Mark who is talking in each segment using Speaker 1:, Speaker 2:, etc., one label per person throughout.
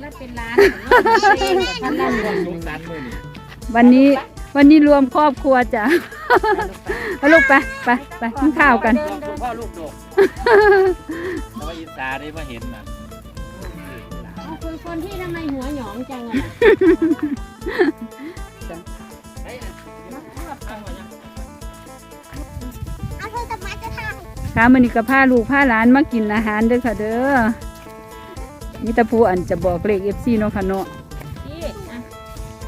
Speaker 1: แล้วเป็นล้านพันล้านบวก
Speaker 2: สงสารมือนี่
Speaker 3: วันนี้วันนี้รวมครอบครัวจ้ะเอาลูกไปไปไปกินข้าวกัน
Speaker 2: คุณพ่อลูกดกแต่ว่าอิสาได้มาเห็นน่ะ
Speaker 1: เอาคุยคนที่ทำไมหัวหยองจังอะน่ะ
Speaker 2: ไอ้อันนี้ข้างหัวยัง
Speaker 4: เอาโทรศัพท์มาจะท
Speaker 3: ค่ะมื้อนี้ก็พาลูกพาหลานมากินอาหารเด้อค่ะเด้อ นี่ตะปูอันจะบอกเลข FC เนาะค่ะเนาะ
Speaker 1: พี่อะ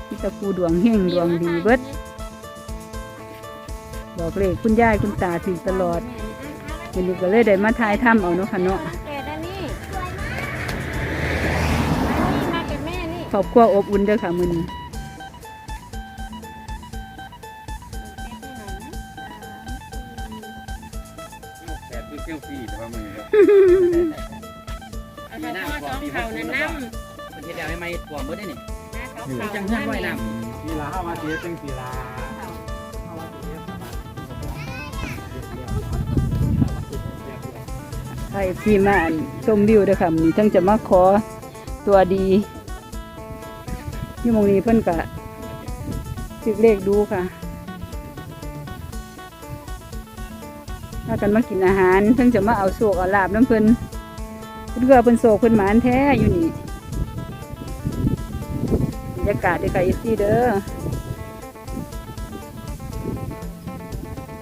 Speaker 3: นี่ตะปูดวงเฮงดวงดีเบิดบอกเลขคุณยายคุณตาถึงตลอดวันนี้ก็เลยได้มาทายถ้ำเอาเนาะค่ะเนาะ
Speaker 1: แกด้านนี้มานี่มากับแม่นี่
Speaker 3: ครอบครัวอบอุ่นเด้อค่ะมื้อนี้
Speaker 2: แปดคือเซลฟี่แต่ว่ามือ ครับ
Speaker 1: เอาแต่พ่อสองเขานั่นน้ำ
Speaker 2: ประเทศเดียวให้ไม่กลัวมือได้นี่
Speaker 1: นะเขาเขา
Speaker 2: จังเพื่อนว่ายน้
Speaker 5: กีฬาเข้ามาเสียจังกีฬา
Speaker 3: ไอ้พี่มาอันชมวิวเด้อค่ะมีทั้งจะมาขอตัวดีที่หมองนี้เพิ่นก็ตึกเลขดูค่ะถ้ากันมากินอาหารเพิ่งจะมาเอาโศกเอาลาบน้ำเพิ่น เพิ่นก็เพิ่นโศกเพิ่นหมานแท้อยู่นี่บรรยากาศเด้อค่ะอีซี่เด้อ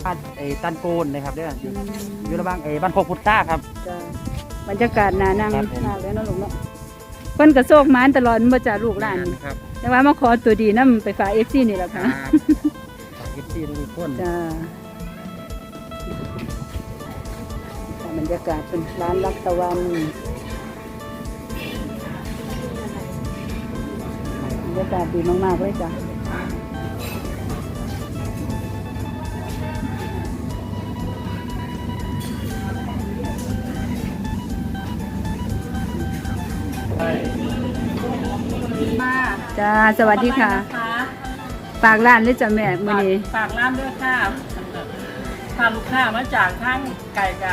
Speaker 2: บ้านไอ้ตันโกนนะครับเด้ออยู่อยู่ระหว่างไอ้บ้านโคกพุทธาครับ
Speaker 3: จ้ะบรรยากาศน่านั่ง
Speaker 2: ครับผม
Speaker 3: มากเลยเนาะลูกเนาะเพิ่นก็โศกหมานตลอดมันบ่จ่าลูกหลานนี่
Speaker 2: ครับ
Speaker 3: แต่ว่ามาขอตัวดีนํไปฝาก FC นี่แหละ
Speaker 2: ครั
Speaker 3: ค่ะ
Speaker 2: บฝากเอฟซีทุกคน
Speaker 3: จ้า บรรยากาศเป็นร้านรักตะวันบรรยากาศดีมากๆเลยจ้ะจ้าสวัสดีค่ะฝากร้านเลยจ้ะแม่มื้อนี้
Speaker 6: ฝากร้านด้วยค่ะพาลูกค้ามาจากทางไก่กะ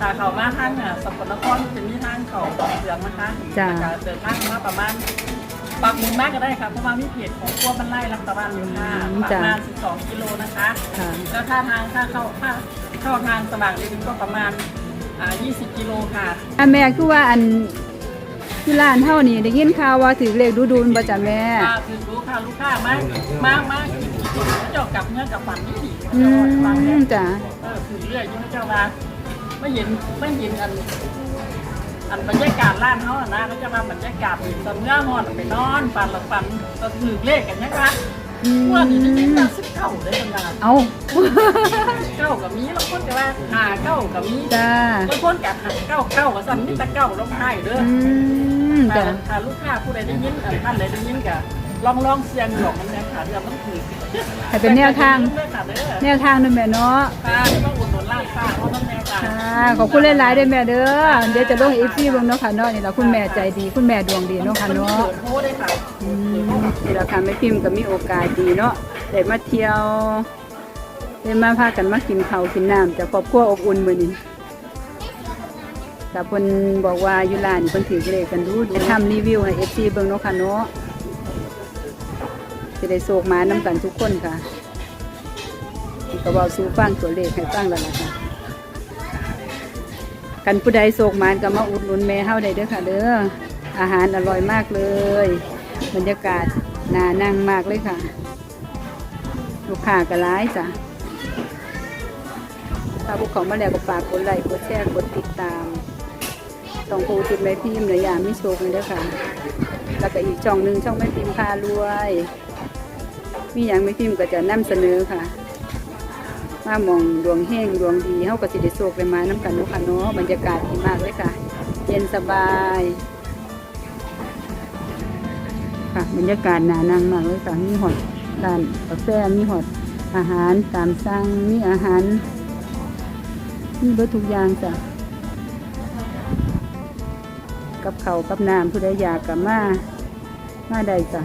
Speaker 6: ถ้าเขามาทางอะสกลนครจะมีทางเขาตองเสืองนะคะ
Speaker 3: จ้ะ
Speaker 6: แล้วก็เดินทางมาประมาณปักหมุนมากก็ได้ค่ะเพราะว่ามีเพจของพวกมันไล่รักตะวันอยู่ค่ะประมาณ12กิโลนะคะ
Speaker 3: ค่ะ
Speaker 6: แล้วถ้าทางถ้าเข้าถ้าเข้าทางสว่างเรนก็ประมาณอ่า20กิโลค่ะ
Speaker 3: อะแม่คือว่าอันที่ร้านเท่านี้ได้ยินข่าวว่าถือเลขดูดูนบ่จ้ะแม่
Speaker 6: ค่ะคือรู้ค่ะลูกค้ามากมากมากเจ้ากลับเมื่อกลับฝันนี่ดี
Speaker 3: อื
Speaker 6: เจ้าฟังเนี่ย
Speaker 3: มจ้ะ
Speaker 6: เออคือเรื่อยอยุ่งเจ้ามา ไม่เห็นไม่เห็นอัน อันบรรยากาศร้านเขาอะนะเขาจะมาบรรยากาศตอนเมื่อนอนไปนอนฝันหลับฝันตอนถือเลขกันยังไงว่านี่ได้ยินมาสิบเก้าได้ขนาด
Speaker 3: เอา
Speaker 6: เก้ากับมีแล้วคนจะว่าหาเก้ากับมี
Speaker 3: จ้า
Speaker 6: แล้วคนกับหาเก้าเก้ากับสั่นนี่แต่เก้าลงท้ายเด้อ
Speaker 3: อืม
Speaker 6: ถ้า
Speaker 3: จ้ะ
Speaker 6: ถ้าลูกค้าผู้ใดได้ยินอันท่านใดได้ยินกับลองลองเสียงหลอกมันเนี่ยค่ะเดี๋ยวมันถือ
Speaker 3: ให้เป็นแนวทาง
Speaker 6: แต่ก็อย่ลืมด้วยค่ะเด้อ
Speaker 3: แนวทางด้วยแม่เนาะ
Speaker 6: ป้าที่ต้องอุด หนุนร้านป้าเพราะต้องแนวจ้า
Speaker 3: ค่ะขอบคุณหลายๆเด้อแม่เด้อเดี๋ยวจะลงอีพีเบิ่งเนาะค่ะเนาะนี่ล่ะคุณแม่ใจดี คุณแม่ดวงดีเนาะค่ะเนาะ
Speaker 6: โทษได้ค่ะ
Speaker 3: อืมนี่ล่ะค่ะแม่พิมพ์ก็มีโอกาสดีเนาะได้มาเที่ยวได้มาพากันมากินข้าวกินน้ำจากครอบครัวอบอุ่นมื้อนี้แต่เพิ่นบอกว่าอยู่ร้านเพิ่นถือเลขกันดูดูทำรีวิวให้ FC เบิ่งเนาะค่ะเนาะจะได้โศกมานํกันทุกคนค่ะก็เว้าสู่ฟังตัวเลขให้ฟังแล้วล่ะค่ะ กันผู้ใดโศกหมานก็มาอุดหนุนแม่เฮาได้เด้อค่ะเด้ออาหารอร่อยมากเลย บรรยากาศน่านั่งมากเลยค่ะ ลูกค้าก็ร้ายจ้ะถ้าพวกเขามาแล้วก็ฝากกดไลค์กดแชร์กดติดตามต้องปูติดแม่พิมพ์หลายอยางไม่โชคเลยเด้อค่ะ แล้วก็อีกช่องหนึ่งช่องแม่พิมพ์พารวย มีอย่างแม่พิมพ์ก็จะนำเสนอค่ะ มามองดวงแห้งดวงดีเฮาก็สิได้โชคได้มาน้ำกันเนาะค่ะเนาะบรรยากาศดีมากเลยค่ะ เย็นสบาย ค่ะบรรยากาศหนานั่งมากเลยค่ะมีหอดร้านกาแฟมีหอดอาหารตามสั่งมีอาหารมีเบิดทุกอย่างจ้ะกับเขากับน้ำผู้ใดอยากกับมามาได้จ้ะ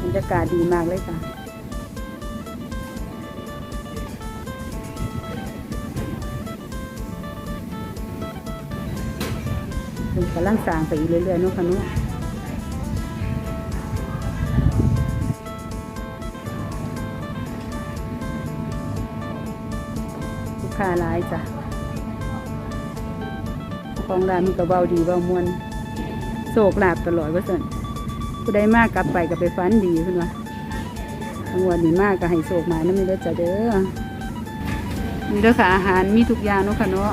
Speaker 3: บรรยากาศดีมากเลยค่ะ กำลังสร้างไปอีเรื่อยๆเนาะค่ะเนาะลูกค้าหลายจ้ะของร้านมันก็เบาดีเบามวนโศกลาบตลอดว่าสันผู้ใดมากกลับไปก็ไปฟันดีเพิ่นว่าทั้งวันนี้มากก็ให้โศกมานั่นเด้จ้ะเด้อนี่เด้อค่ะอาหารมีทุกอย่างเนาะค่ะเนาะ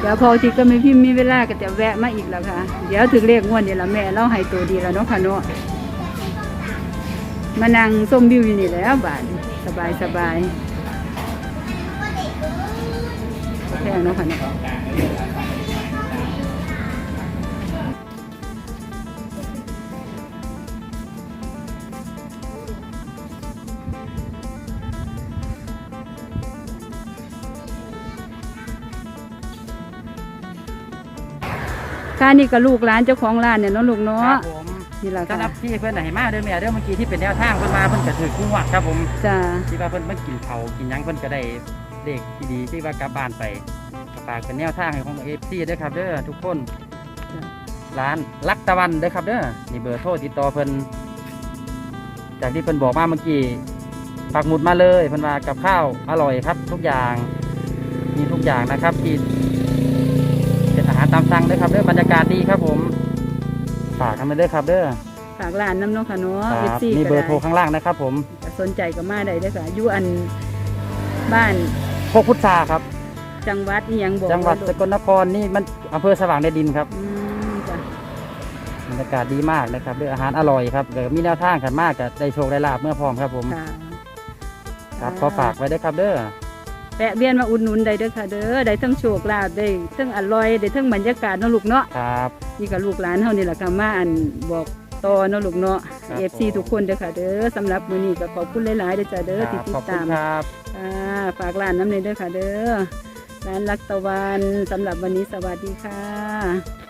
Speaker 3: เดี๋ยวพอทีก็ไม่พิมพ์มีเวลาก็จะแวะมาอีกแล้วค่ะ เดี๋ยวถึงเลขงวดนี่ละแม่เล่าให้ตัวดีแล้วเนาะค่ะเนาะมานั่งส้มบิวอยู่นี่แหล้วบาทสบายสบายแค่เนาะค่ะเนาะ ค่ะนี่ก็ลูกร้านเจ้าของร้านเนี่ยเนาะลูก
Speaker 2: ค
Speaker 3: เนาะ
Speaker 2: รับผม
Speaker 3: นี่แหละ
Speaker 2: สำหรั
Speaker 3: ค่ะ
Speaker 2: บที่เพื่อนไหนมาเด้อแม่เด้อเมื่อกี้ที่เป็นแนวทางเพิ่นมาเพิ่นก็ถือกุ้งวัดครับผม
Speaker 3: จ้า
Speaker 2: ที่ว่าเพิ่นมากินเผาวกินหยังเพิ่นก็ได้เด็กที่ดีที่ว่ากลับบ้านไปก็ฝากเป็นแนวทางให้ของเอฟซีด้วยครับเด้อทุกคนร้านลักตะวันเด้อครับเด้อนี่เบอร์โทรติดต่อเพิ่นจากที่เพิ่นบอกมาเมื่อกี้ปักหมุดมาเลยเพิ่นว่ากับข้าวอร่อยครับ ทุกอย่างมีทุกอย่างนะครับที่เป็นอาหาร ตามสั่งเด้อครับเด้อบรรยากาศดีครับผมฝากกันไปเด้อครับเด้อ
Speaker 3: ฝากร้านน้ำเนาะค่ะเนาะ
Speaker 2: ค
Speaker 3: เอฟ
Speaker 2: รับ
Speaker 3: ซี
Speaker 2: มี
Speaker 3: ก็
Speaker 2: เบอร์
Speaker 3: ได้
Speaker 2: โทรข้างล่างนะครับ ผม
Speaker 3: สนใจก็มาได้เด้อค่ะอยู่อันบ้าน
Speaker 2: พกพุทธาครับ
Speaker 3: จังหวัดนี่ยังบอก
Speaker 2: จังหวัดสกลนครนี่มันอำเภอสว่างแดนดินครับ
Speaker 3: อืมจ้ะ
Speaker 2: บรรยากาศดีมากนะครับด้วยอาหารอร่อยครับเดี๋ยวมีแนวทางกันมากกับได้โชคได้ลาบเมื่อพร้อมครับผม
Speaker 3: ค่ะ
Speaker 2: ครับขอฝากไว้ด้วยครับเด้อ
Speaker 3: แวะเวียนมาอุดหนุนได้เด้อค่ะเด้อได้ทั้งโชคลาภได้ทั้งอร่อยได้ทั้งบรรยากาศเนาะลูกเนาะ
Speaker 2: ครับ
Speaker 3: นี่กับลูกหลานเฮานี่แหละค่ะมาอันบอกต่อเนาะลูกเนาะ
Speaker 2: ครับ
Speaker 3: เอฟซี
Speaker 2: ผม
Speaker 3: ทุกคนเด้อค่ะเด้อสำหรับมื้อนี้ก็ขอบคุณหลายๆเด้อจ้ะเด้อ
Speaker 2: ค
Speaker 3: ที่
Speaker 2: รับ
Speaker 3: ติ
Speaker 2: ขอ
Speaker 3: ด
Speaker 2: บคุ
Speaker 3: ตาม
Speaker 2: ณครับ
Speaker 3: ค่ะฝากร้านน้ำในเด้อค่ะเด้อร้านรักตะวันสำหรับวันนี้สวัสดีค่ะ